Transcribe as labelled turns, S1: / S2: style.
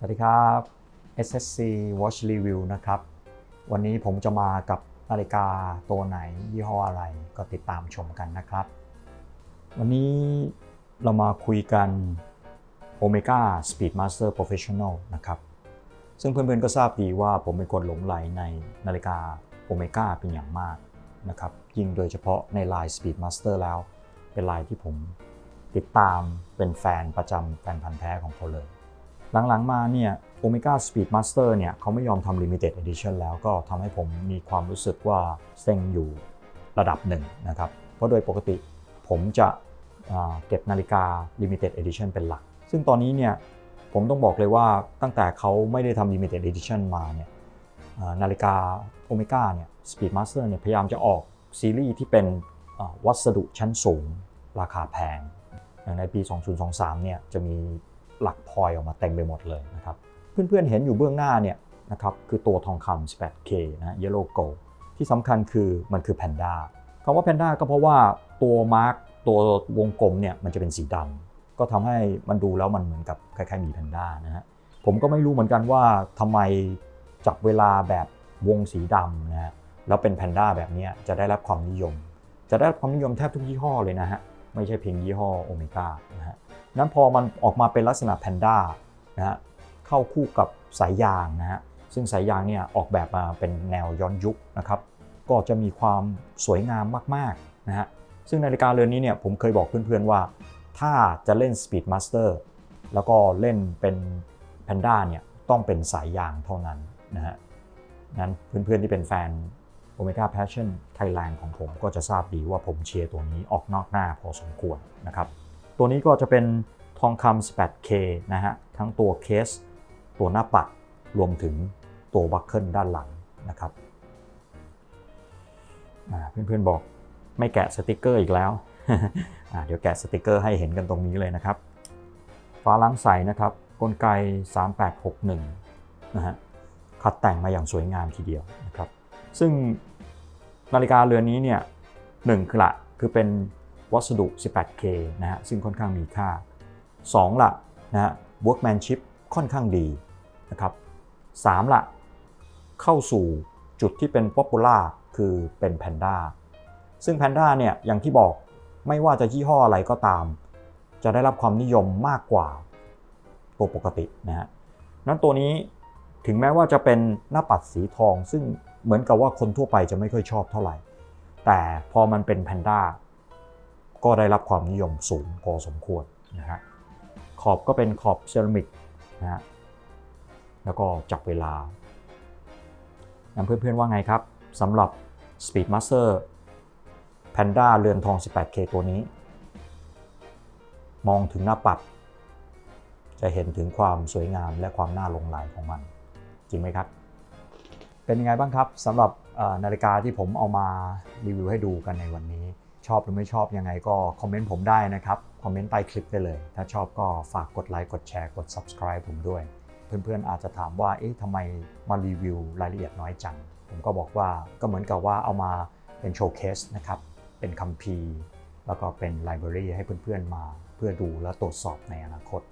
S1: สวัสดีครับ SSC Watch Review นะครับ วันนี้ผมจะมากับนาฬิกาตัวไหนยี่ห้ออะไรก็ติดตามชมกันนะครับ วันนี้เรามาคุยกัน Omega Speedmaster Professional นะครับ ซึ่งเพื่อนๆก็ทราบดีว่าผมเป็นคนหลงไหลในนาฬิกา Omega เป็นอย่างมากนะครับ ยิ่งโดยเฉพาะในลาย Speedmaster แล้ว เป็นลายที่ผมติดตามเป็นแฟนประจำแฟนพันธ์แท้ของเขาเลย หลังๆมาเนี่ย Omega Speedmaster เนี่ยเขาไม่ยอมทำ Limited Edition แล้วก็ทำให้ผมมีความรู้สึกว่าเซ็งอยู่ระดับหนึ่งนะครับ เพราะโดยปกติผมจะเก็บนาฬิกา Limited Edition เป็นหลัก ซึ่งตอนนี้เนี่ยผมต้องบอกเลยว่าตั้งแต่เขาไม่ได้ทำ Limited Edition มาเนี่ยนาฬิกา Omega เนี่ย Speedmaster เนี่ยพยายามจะออกซีรีส์ที่เป็นวัสดุชั้นสูงราคาแพง อย่างในปี 2023 เนี่ยจะมี หลักพลอยออกมาเต็มไปหมดเลยนะครับ เพื่อนๆเห็นอยู่เบื้องหน้าเนี่ยนะครับคือตัวทองคำ 18K นะ Yellow Gold ที่สำคัญคือมันคือแพนด้าคำว่าแพนด้าก็เพราะว่าตัวมาร์กตัววงกลมเนี่ยมันจะเป็นสีดำก็ทำให้มันดูแล้วมันเหมือนกับคล้ายๆมีแพนด้านะฮะผมก็ไม่รู้เหมือนกันว่าทำไมจับเวลาแบบวงสีดำนะฮะแล้วเป็นแพนด้าแบบนี้จะได้รับความนิยม จะได้รับความนิยมแทบทุกยี่ห้อเลยนะฮะไม่ใช่เพียงยี่ห้อโอเมก้านะฮะ นั้นพอมันออกมาเป็นลักษณะแพนด้านะฮะเข้าคู่กับสายยางนะฮะซึ่งสายยางเนี่ยออกแบบมาเป็นแนวย้อนยุคนะครับก็จะมีความสวยงามมากๆนะฮะซึ่งนาฬิกาเรือนนี้เนี่ยผมเคยบอกเพื่อนๆว่า ถ้าจะเล่น Speedmaster แล้วก็เล่นเป็นแพนด้าเนี่ยต้องเป็นสายยางเท่านั้นนะฮะนั้นเพื่อนๆที่เป็นแฟน Omega Passion Thailand ของผมก็จะทราบดีว่าผมเชียร์ตัวนี้ออกนอกหน้าพอสมควรนะครับ ตัวนี้ก็จะเป็นทองคำ 18K นะฮะ ทั้งตัวเคส ตัวหน้าปัด รวมถึงตัวบัคเกิลด้านหลังนะครับอ่าเพื่อนๆบอกไม่แกะสติกเกอร์อีกแล้วอ่าเดี๋ยวแกะสติกเกอร์ให้เห็นกันตรงนี้เลยนะครับ ฟ้าล้างใสนะครับ กลไก 3861 นะฮะคัดแต่งมาอย่างสวยงามทีเดียวนะครับ ซึ่งนาฬิกาเรือนนี้เนี่ยหนึ่งคือละคือเป็น วัสดุ 18K นะฮะซึ่งค่อนข้างมีค่า 2 ละนะฮะ workmanship ค่อนข้างดีนะครับ3ละเข้าสู่จุดที่เป็น popular คือเป็น Panda ซึ่ง Panda เนี่ยอย่างที่บอกไม่ว่าจะยี่ห้ออะไรก็ตาม จะได้รับความนิยมมากกว่าตัวปกตินะฮะนั้นตัวนี้ถึงแม้ว่าจะเป็นหน้าปัดสีทอง ซึ่งเหมือนกับว่าคนทั่วไปจะไม่ค่อยชอบเท่าไหร่ แต่พอมันเป็นแพนด้า ก็ได้รับความนิยมสูงพอสมควรนะฮะขอบก็เป็นขอบเซรามิกนะฮะแล้วก็จับเวลางั้นเพื่อนๆว่าไงครับสำหรับ Speedmaster Panda เรือนทอง 18K ตัวนี้ มองถึงหน้าปัด จะเห็นถึงความสวยงามและความน่าหลงไหลของมัน จริงไหมครับ เป็นยังไงบ้างครับสำหรับนาฬิกาที่ผมเอามารีวิวให้ดูกันในวันนี้ ชอบหรือไม่ชอบยังไงก็คอมเมนต์ผมได้นะครับ คอมเมนต์ใต้คลิปได้เลย ถ้าชอบก็ฝากกดไลค์กดแชร์กด subscribe ผมด้วย เพื่อนๆอาจจะถามว่าเอ๊ะทำไมมารีวิวรายละเอียดน้อยจัง ผมก็บอกว่าก็เหมือนกับว่าเอามาเป็นโชว์เคสนะครับเป็นคัมภีร์แล้วก็เป็นไลบรารีให้เพื่อนๆมา เพื่อดูและตรวจสอบในอนาคต